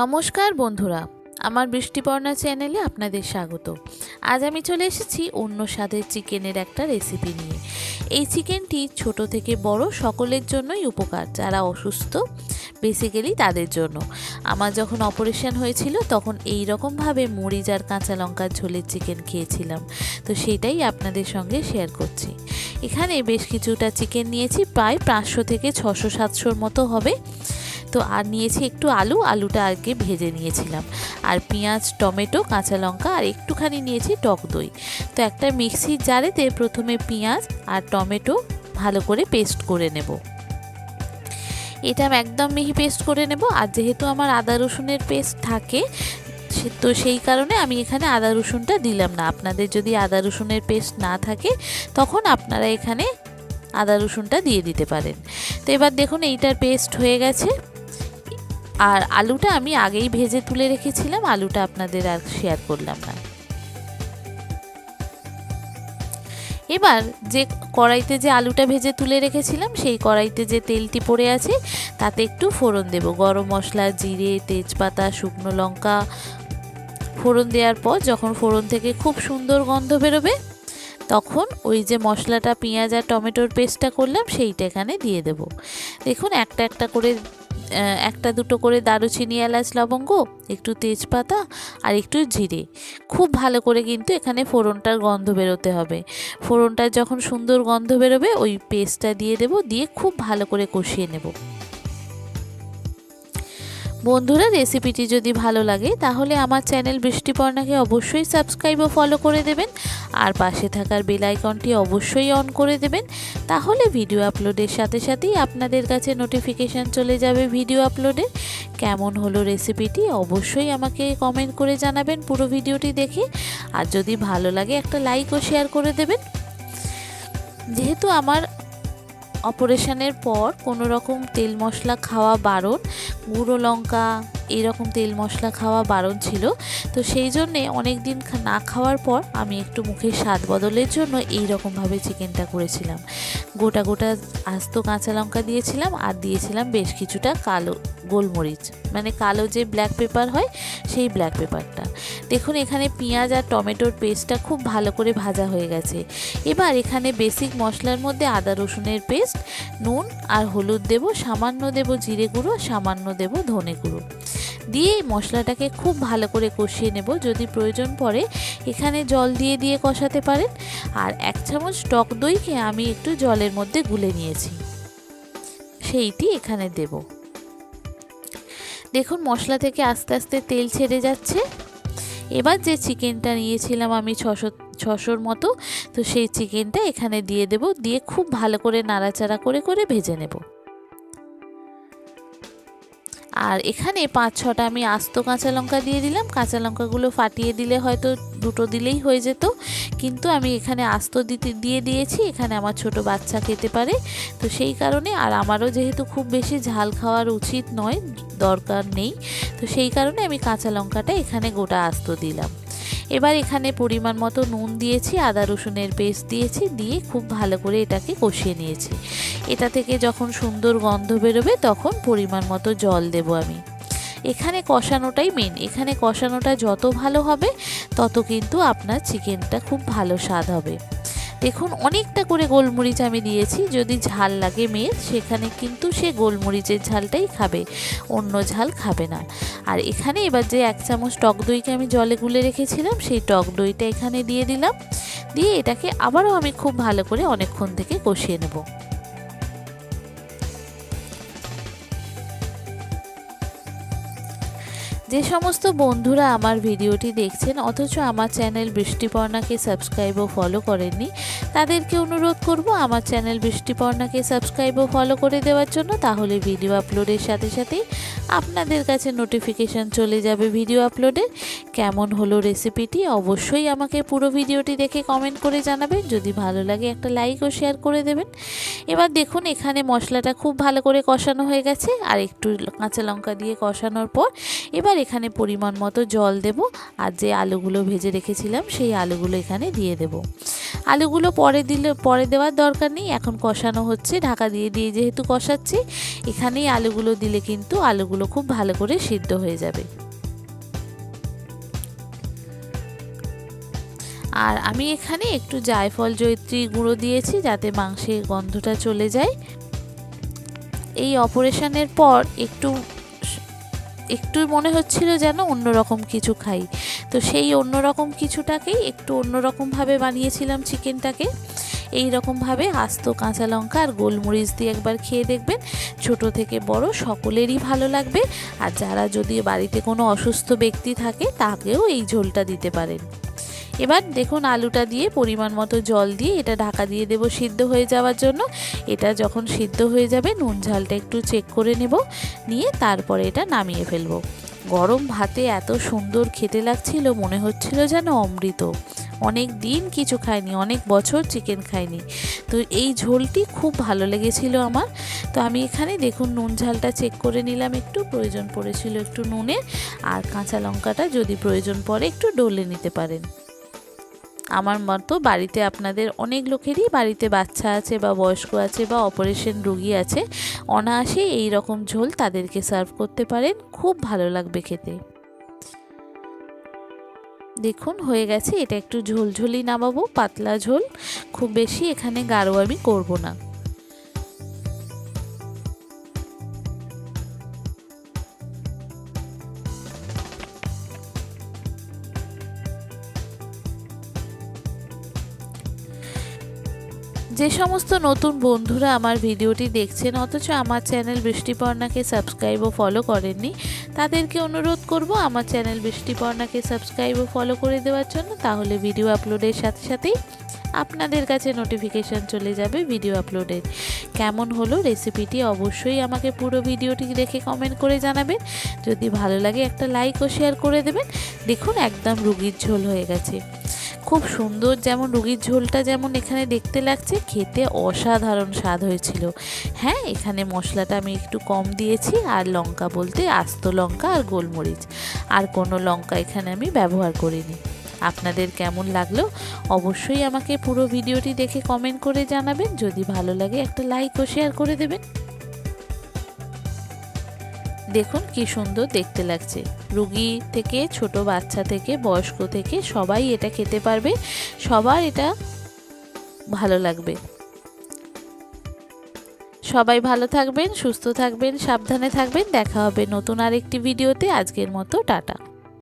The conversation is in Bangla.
নমস্কার বন্ধুরা, আমার বৃষ্টিপর্ণা চ্যানেলে আপনাদের স্বাগত। আজ আমি চলে এসেছি অন্য স্বাদের চিকেনের একটা রেসিপি নিয়ে। এই চিকেনটি ছোট থেকে বড় সকলের জন্যই উপকার, যারা অসুস্থ বেসিক্যালি তাদের জন্য। আমার যখন অপারেশন হয়েছিল, তখন এই রকমভাবে মরিচ আর কাঁচা লঙ্কার ঝোলের চিকেন খেয়েছিলাম। তো সেটাই আপনাদের সঙ্গে শেয়ার করছি। এখানে বেশ কিছুটা চিকেন নিয়েছি, প্রায় পাঁচশো থেকে ছশো সাতশোর মতো হবে। তো আর নিয়েছি একটু আলু, আলুটা আগে ভেজে নিয়েছিলাম। আর পেঁয়াজ, টমেটো, কাঁচা লঙ্কা আর একটুখানি নিয়েছি টক দই। তো একটা মিক্সির জারেতে প্রথমে পেঁয়াজ আর টমেটো ভালো করে পেস্ট করে নেব। এটা আমি একদম মিহি পেস্ট করে নেব। আর যেহেতু আমার আদা রসুনের পেস্ট থাকে তো সেই কারণে আমি এখানে আদা রসুনটা দিলাম না। আপনাদের যদি আদা রসুনের পেস্ট না থাকে, তখন আপনারা এখানে আদা রসুনটা দিয়ে দিতে পারেন। তো এবার দেখুন এইটার পেস্ট হয়ে গেছে। আর আলুটা আমি আগেই ভেজে তুলে রেখেছিলাম, আলুটা আপনাদের আর শেয়ার করলাম না। এবার যে কড়াইতে যে আলুটা ভেজে তুলে রেখেছিলাম, সেই কড়াইতে যে তেলটি পড়ে আছে, তাতে একটু ফোড়ন দেব। গরম মশলা, জিরে, তেজপাতা, শুকনো লঙ্কা, ফোড়ন দেওয়ার পর যখন ফোড়ন থেকে খুব সুন্দর গন্ধ বেরোবে, তখন ওই যে মশলাটা, পেঁয়াজ আর টমেটোর পেস্টটা করলাম, সেইটা এখানে দিয়ে দেব। দেখুন, একটা একটা করে একটা দুটো করে দারুচিনি, এলাচ, লবঙ্গ, একটু তেজপাতা আর একটু জিরে। খুব ভালো করে কিন্তু এখানে ফোড়নটার গন্ধ বেরোতে হবে। ফোড়নটার যখন সুন্দর গন্ধ বেরোবে, ওই পেস্টটা দিয়ে দেব, দিয়ে খুব ভালো করে কষিয়ে নেব। বন্ধুরা, রেসিপিটি যদি ভালো লাগে, তাহলে আমার চ্যানেল বৃষ্টিপর্ণাকে অবশ্যই সাবস্ক্রাইব ও ফলো করে দেবেন। আর পাশে থাকার বেল আইকনটি অবশ্যই অন করে দেবেন। তাহলে ভিডিও আপলোডের সাথে সাথেই আপনাদের কাছে নোটিফিকেশান চলে যাবে ভিডিও আপলোডের কেমন হলো রেসিপিটি অবশ্যই আমাকে কমেন্ট করে জানাবেন পুরো ভিডিওটি দেখে। আর যদি ভালো লাগে একটা লাইক ও শেয়ার করে দেবেন। যেহেতু আমার অপারেশনের পর কোনো রকম তেল মশলা খাওয়া বারণ, গুঁড়ো লঙ্কা এইরকম তেল মশলা খাওয়া বারণ ছিল। তো সেই জন্যে অনেক দিন না খাওয়ার পর আমি একটু মুখের স্বাদ বদলের জন্য এই রকমভাবে চিকেনটা করেছিলাম। গোটা গোটা আস্ত কাঁচা লঙ্কা দিয়েছিলাম আর দিয়েছিলাম বেশ কিছুটা কালো গোলমরিচ। মানে কালো যে ব্ল্যাক পেপার হয়, সেই ব্ল্যাক পেপারটা। দেখুন, এখানে পেঁয়াজ আর টমেটোর পেস্টটা খুব ভালো করে ভাজা হয়ে গেছে। এবার এখানে বেসিক মশলার মধ্যে আদা রসুনের পেস্ট, নুন আর হলুদ দেব, সামান্য দেব জিরে গুঁড়ো, সামান্য দেব ধনে গুঁড়ো। দিয়ে মশলাটাকে খুব ভালো করে কষিয়ে নেব। যদি প্রয়োজন পড়ে, এখানে জল দিয়ে দিয়ে কষাতে পারেন। আর এক চামচ টক দইকে আমি একটু জলের মধ্যে গুলে নিয়েছি। সেইটি এখানে দেব। দেখুন, মশলা থেকে আস্তে আস্তে তেল ছেড়ে যাচ্ছে। এবার যে চিকেনটা নিয়েছিলাম আমি ছশো, ছশোর মতো, তো সেই চিকেনটা এখানে দিয়ে দেব। দিয়ে খুব ভালো করে নাড়াচাড়া করে করে ভেজে নেব। আর এখানে পাঁচ, ছটা আমি আস্ত কাঁচা লঙ্কা দিয়ে দিলাম। কাঁচা লঙ্কাগুলো ফাটিয়ে দিলে হয়তো দুটো দিলেই হয়ে যেত। কিন্তু আমি এখানে আস্ত দিতে, দিয়ে দিয়েছি। এখানে আমার ছোট বাচ্চা খেতে পারে। তো সেই কারণে, আর আমারও যেহেতু খুব বেশি ঝাল খাওয়ার উচিত নয়, দরকার নেই। তো সেই কারণে আমি কাঁচা লঙ্কাটা এখানে গোটা আস্ত দিলাম। এবার এখানে পরিমাণ মতো নুন দিয়েছি, আদা রসুনের পেস্ট দিয়েছি, দিয়ে খুব ভালো করে এটাকে কষিয়ে নিয়েছি। এটা থেকে যখন সুন্দর গন্ধ বেরোবে তখন পরিমাণ মতো জল দেব আমি। এখানে কষানোটাই মেন এখানে কষানোটা যত ভালো হবে, তত কিন্তু আপনার চিকেনটা খুব ভালো স্বাদ হবে। দেখুন, অনেকটা করে গোলমরিচ আমি দিয়েছি। যদি ঝাল লাগে মেয়ের, সেখানে কিন্তু সে গোলমরিচের ঝালটাই খাবে, অন্য ঝাল খাবে না। আর এখানে এবার যে এক চামচ টক দইকে আমি জলে গুলে রেখেছিলাম, সেই টক দইটা এখানে দিয়ে দিলাম। দিয়ে এটাকে আবারও আমি খুব ভালো করে অনেকক্ষণ থেকে কষিয়ে নেব। যে সমস্ত বন্ধুরা আমার ভিডিওটি দেখছেন, অথচ আমার চ্যানেল বৃষ্টিপর্ণাকে সাবস্ক্রাইব ও ফলো করেননি, তাদেরকে অনুরোধ করব আমার চ্যানেল বৃষ্টিপর্ণাকে সাবস্ক্রাইব ও ফলো করে দেওয়ার জন্য, তাহলে ভিডিও আপলোডের সাথে সাথেই আপনাদের কাছে নোটিফিকেশান চলে যাবে ভিডিও আপলোডের কেমন হলো রেসিপিটি অবশ্যই আমাকে পুরো ভিডিওটি দেখে কমেন্ট করে জানাবেন। যদি ভালো লাগে একটা লাইক ও শেয়ার করে দেবেন। এবার দেখুন, এখানে মশলাটা খুব ভালো করে কষানো হয়ে গেছে। আর একটু কাঁচা লঙ্কা দিয়ে কষানোর পর এবার এখানে পরিমাণ মতো জল দেব। আর যে আলুগুলো ভেজে রেখেছিলাম, সেই আলুগুলো এখানে দিয়ে দেব। আলুগুলো পরে দিলে, পরে দেওয়ার দরকার নেই। এখন কষানো হচ্ছে। ঢাকা দিয়ে দিয়ে যেহেতু কষাচ্ছি, এখানেই আলুগুলো দিলে কিন্তু আলুগুলো খুব ভালো করে সিদ্ধ হয়ে যাবে। আর আমি এখানে একটু জায়ফল জৈত্রী গুঁড়ো দিয়েছি যাতে মাংসের গন্ধটা চলে যায়। এই অপারেশনের পর একটু একটু মনে হচ্ছিল যেন অন্যরকম কিছু খাই। তো সেই অন্যরকম কিছুটাকেই একটু অন্যরকমভাবে বানিয়েছিলাম চিকেনটাকে। এই রকমভাবে আস্ত কাঁচা লঙ্কা আর গোলমরিচ দিয়ে একবার খেয়ে দেখবেন। ছোট থেকে বড় সকলেরই ভালো লাগবে। আর যারা যদি বাড়িতে কোনো অসুস্থ ব্যক্তি থাকে, তাকেও এই ঝোলটা দিতে পারেন। এবার দেখুন আলুটা দিয়ে পরিমাণ মতো জল দিয়ে এটা ঢাকা দিয়ে দেবো সিদ্ধ হয়ে যাওয়ার জন্য। এটা যখন সিদ্ধ হয়ে যাবে, নুন ঝালটা একটু চেক করে নেব। নিয়ে তারপরে এটা নামিয়ে ফেলব। গরম ভাতে এত সুন্দর খেতে লাগছিল, মনে হচ্ছিল যেন অমৃত। অনেক দিন কিছু খাইনি, অনেক বছর চিকেন খাইনি। তো এই ঝোলটি খুব ভালো লেগেছিল আমার। তো আমি এখানে দেখুন নুন ঝালটা চেক করে নিলাম একটু, প্রয়োজন পড়েছিল একটু নুনের আর কাঁচা লঙ্কাটা যদি প্রয়োজন পড়ে একটু ডলে নিতে পারেন। আমার মতো বাড়িতে আপনাদের অনেক লোকেরই বাড়িতে বাচ্চা আছে বা বয়স্ক আছে বা অপারেশন রুগী আছে, অনায়াসে এই রকম ঝোল তাদেরকে সার্ভ করতে পারেন। খুব ভালো লাগবে খেতে। দেখুন, হয়ে গেছে। এটা একটু ঝোলঝোলি নামাবো, পাতলা ঝোল। খুব বেশি এখানে গাঢ় আমি করব না। যে সমস্ত নতুন বন্ধুরা আমার ভিডিওটি দেখছেন, অথচ আমার চ্যানেল বৃষ্টিপর্ণাকে সাবস্ক্রাইব ও ফলো করেননি, তাদেরকে অনুরোধ করব আমার চ্যানেল বৃষ্টিপর্ণাকে সাবস্ক্রাইব ও ফলো করে দেওয়ার জন্য। তাহলে ভিডিও আপলোডের সাথে সাথেই আপনাদের কাছে নোটিফিকেশান চলে যাবে ভিডিও আপলোডের কেমন হলো রেসিপিটি অবশ্যই আমাকে পুরো ভিডিওটি দেখে কমেন্ট করে জানাবেন। যদি ভালো লাগে একটা লাইক ও শেয়ার করে দেবেন। দেখুন একদম রুগীর ঝোল হয়ে গেছে। খুব সুন্দর যেমন রুগীর ঝোলটা যেমন এখানে দেখতে লাগছে, খেতে অসাধারণ স্বাদ হয়েছিল। হ্যাঁ এখানে মশলাটা আমি একটু কম দিয়েছি, আর লঙ্কা বলতে আস্ত লঙ্কা আর গোলমরিচ। আর কোনো লঙ্কা এখানে আমি ব্যবহার করিনি। আপনাদের কেমন লাগল? অবশ্যই আমাকে পুরো ভিডিওটি দেখে কমেন্ট করে জানাবেন। যদি ভালো লাগে একটা লাইক ও শেয়ার করে দেবেন। দেখুন কি সুন্দর দেখতে লাগছে। রুগী থেকে, ছোট বাচ্চা থেকে, বয়স্ক থেকে সবাই এটা খেতে পারবে। সবার এটা ভালো লাগবে। সবাই ভালো থাকবেন, সুস্থ থাকবেন, সাবধানে থাকবেন। দেখা হবে নতুন আরেকটি ভিডিওতে। আজকের মতো টাটা।